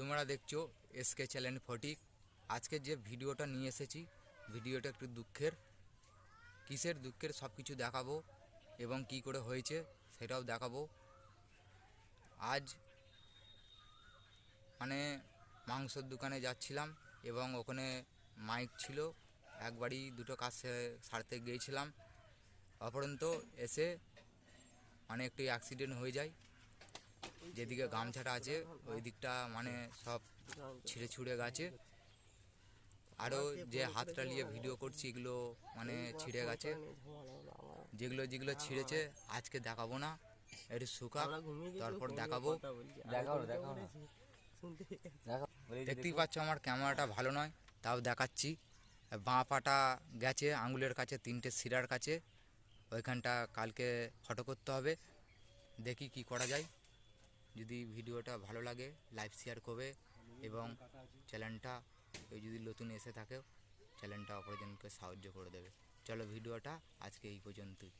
তোমরা দেখছ SK channel Phatik আজকে যে ভিডিওটা নিয়ে এসেছি, ভিডিওটা একটু দুঃখের। কিসের দুঃখের সব কিছু দেখাবো এবং কি করে হয়েছে সেটাও দেখাবো। আজ মানে মাংসর দোকানে যাচ্ছিলাম এবং ওখানে মাইক ছিল। একবারই দুটো কাজ সারতে গিয়েছিলাম। অপরন্ত এসে মানে একটু অ্যাক্সিডেন্ট হয়ে যায়। যেদিকে গামছাটা আছে ওই দিকটা মানে সব ছিঁড়ে ছুঁড়ে গেছে। আরও যে হাতটা নিয়ে ভিডিও করছি এগুলো মানে ছিঁড়ে গেছে। যেগুলো যেগুলো ছিঁড়েছে আজকে দেখাবো না। একটু শুকা তারপর দেখাবো। দেখতেই পাচ্ছ আমার ক্যামেরাটা ভালো নয় তাও দেখাচ্ছি। বাঁ পাটা গেছে আঙুলের কাছে তিনটে শিরার কাছে। ওইখানটা কালকে ফটো করতে হবে। দেখি কি করা যায়। যদি ভিডিওটা ভালো লাগে লাইভ শেয়ার করবে এবং চ্যানেলটা যদি নতুন এসে থাকে চ্যানেলটা অপরজনকে সাহায্য করে দেবে। চলো ভিডিওটা আজকে এই পর্যন্তই।